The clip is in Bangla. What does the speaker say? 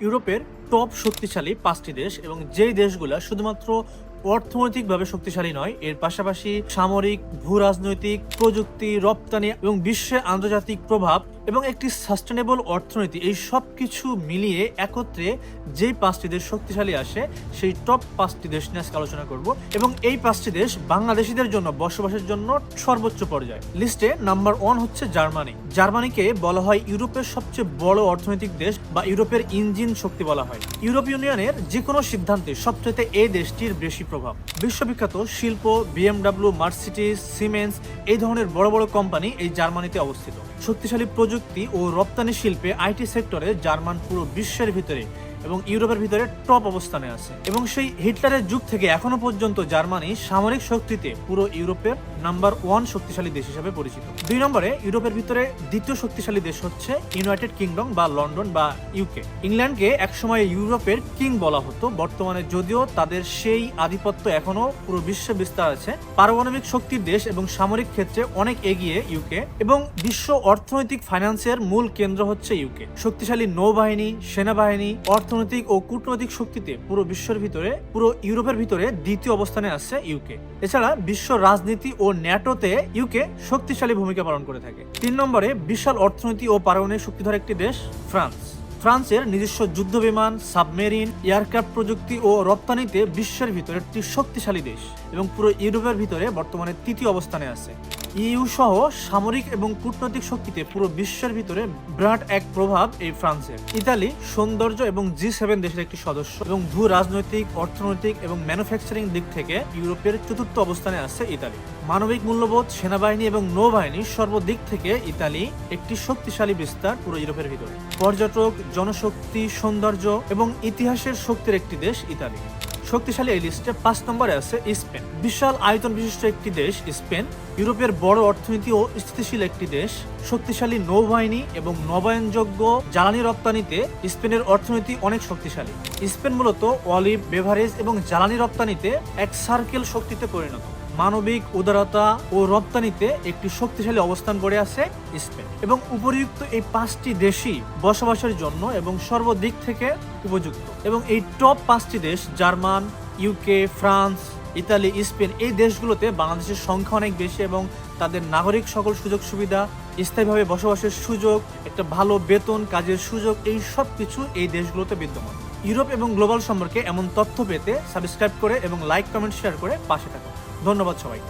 ইউরোপের টপ শক্তিশালী পাঁচটি দেশ এবং যেই দেশগুলো শুধুমাত্র অর্থনৈতিকভাবে শক্তিশালী নয়, এর পাশাপাশি সামরিক ভূ রাজনৈতিক প্রযুক্তি, রপ্তানি এবং বিশ্বে আন্তর্জাতিক প্রভাব এবং একটি সাস্টেনেবল অর্থনীতি, এই সব কিছু মিলিয়ে একত্রে যেই পাঁচটি দেশ শক্তিশালী আসে, সেই টপ পাঁচটি দেশ নিয়ে আজকে আলোচনা করব। এবং এই পাঁচটি দেশ বাংলাদেশিদের জন্য বসবাসের জন্য সর্বোচ্চ পর্যায়ে। লিস্টে নাম্বার ওয়ান হচ্ছে জার্মানি। জার্মানিকে বলা হয় ইউরোপের সবচেয়ে বড় অর্থনৈতিক দেশ বা ইউরোপের ইঞ্জিন শক্তি বলা হয়। ইউরোপ ইউনিয়নের যে কোনো সিদ্ধান্তে সবচেয়ে এই দেশটির বেশি প্রভাব। বিশ্ববিখ্যাত শিল্প বিএমডাব্লিউ মার্সিডিজ সিমেন্স এই ধরনের বড় বড় কোম্পানি এই জার্মানিতে অবস্থিত। শক্তিশালী প্রযুক্তি ও রপ্তানি শিল্পে আইটি সেক্টরে জার্মান পুরো বিশ্বের ভিতরে এবং ইউরোপের ভিতরে টপ অবস্থানে আছে। এবং সেই হিটলারের যুগ থেকে এখনও পর্যন্ত জার্মানি সামরিক শক্তিতে পুরো ইউরোপের নাম্বার ওয়ান শক্তিশালী দেশ হিসেবে পরিচিত। দুই নম্বরে ইউরোপের ভিতরে দ্বিতীয় শক্তিশালী দেশ হচ্ছে ইউনাইটেড কিংডম বা লন্ডন বা ইউকে। ইংল্যান্ডকে একসময় ইউরোপের কিং বলা হতো। বর্তমানে যদিও তাদের সেই আধিপত্য এখনও পুরো বিশ্বে বিস্তার আছে। পারমাণবিক শক্তির দেশ এবং সামরিক ক্ষেত্রে অনেক এগিয়ে ইউকে। এবং বিশ্ব অর্থনৈতিক ফাইন্যান্সের মূল কেন্দ্র হচ্ছে ইউকে। শক্তিশালী নৌবাহিনী, সেনাবাহিনী অর্থনৈতিক ও কূটনৈতিক শক্তিতে পুরো বিশ্বের ভিতরে, পুরো ইউরোপের ভিতরে দ্বিতীয় অবস্থানে আছে ইউকে এছাড়া বিশ্ব রাজনীতি ও ন্যাটোতে ইউকে শক্তিশালী ভূমিকা পালন করে থাকে। তিন নম্বরে বিশাল অর্থনীতি ও পারমাণবিক শক্তিধর একটি দেশ, ফ্রান্স। ফ্রান্সের নিজস্ব যুদ্ধ বিমান, সাবমেরিন, এয়ারক্রাফট প্রযুক্তি ও রপ্তানিতে বিশ্বের ভিতরে একটি শক্তিশালী দেশ এবং পুরো ইউরোপের ভিতরে বর্তমানে তৃতীয় অবস্থানে আছে। ইউ সহ সামরিক এবং কূটনৈতিক শক্তিতে পুরো বিশ্বের ভিতরে বিরাট এক প্রভাব এই ফ্রান্সের ইতালি সৌন্দর্য এবং জি সেভেন দেশের একটি সদস্য এবং ভূ রাজনৈতিক, অর্থনৈতিক এবং ম্যানুফ্যাকচারিং দিক থেকে ইউরোপের চতুর্থ অবস্থানে আছে ইতালি। মানবিক মূল্যবোধ, সেনাবাহিনী এবং নৌবাহিনী সর্বদিক থেকে ইতালি একটি শক্তিশালী বিস্তার পুরো ইউরোপের ভিতরে। পর্যটক, জনশক্তি, সৌন্দর্য এবং ইতিহাসের শক্তির একটি দেশ ইতালি। শক্তিশালী এই লিস্টে পাঁচ নম্বরে আছে স্পেন। বিশাল আয়তন বিশিষ্ট একটি দেশ, স্পেন। ইউরোপের বড় অর্থনীতি ও স্থিতিশীল একটি দেশ। শক্তিশালী নৌবাহিনী এবং নবায়নযোগ্য জ্বালানি রপ্তানিতে স্পেনের অর্থনীতি অনেক শক্তিশালী। স্পেন মূলত অলিভ, বেভারেজ এবং জ্বালানি রপ্তানিতে এক সার্কেল শক্তিতে পরিণত। মানবিক উদারতা ও রপ্তানিতে একটি শক্তিশালী অবস্থান করে আছে স্পেন। এবং উপরিউক্ত এই পাঁচটি দেশই বসবাসের জন্য এবং সর্বদিক থেকে উপযুক্ত। এবং এই টপ পাঁচটি দেশ, German UK France, Italy, Spain, এই দেশগুলোতে বাংলাদেশের সংখ্যা অনেক বেশি এবং তাদের নাগরিক সকল সুযোগ সুবিধা, স্থায়ীভাবে বসবাসের সুযোগ, একটা ভালো বেতন, কাজের সুযোগ, এই সব কিছু এই দেশগুলোতে বিদ্যমান। ইউরোপ এবং গ্লোবাল সম্পর্কে এমন তথ্য পেতে সাবস্ক্রাইব করে এবং লাইক, কমেন্ট, শেয়ার করে পাশে থাকুন। ধন্যবাদ সবাই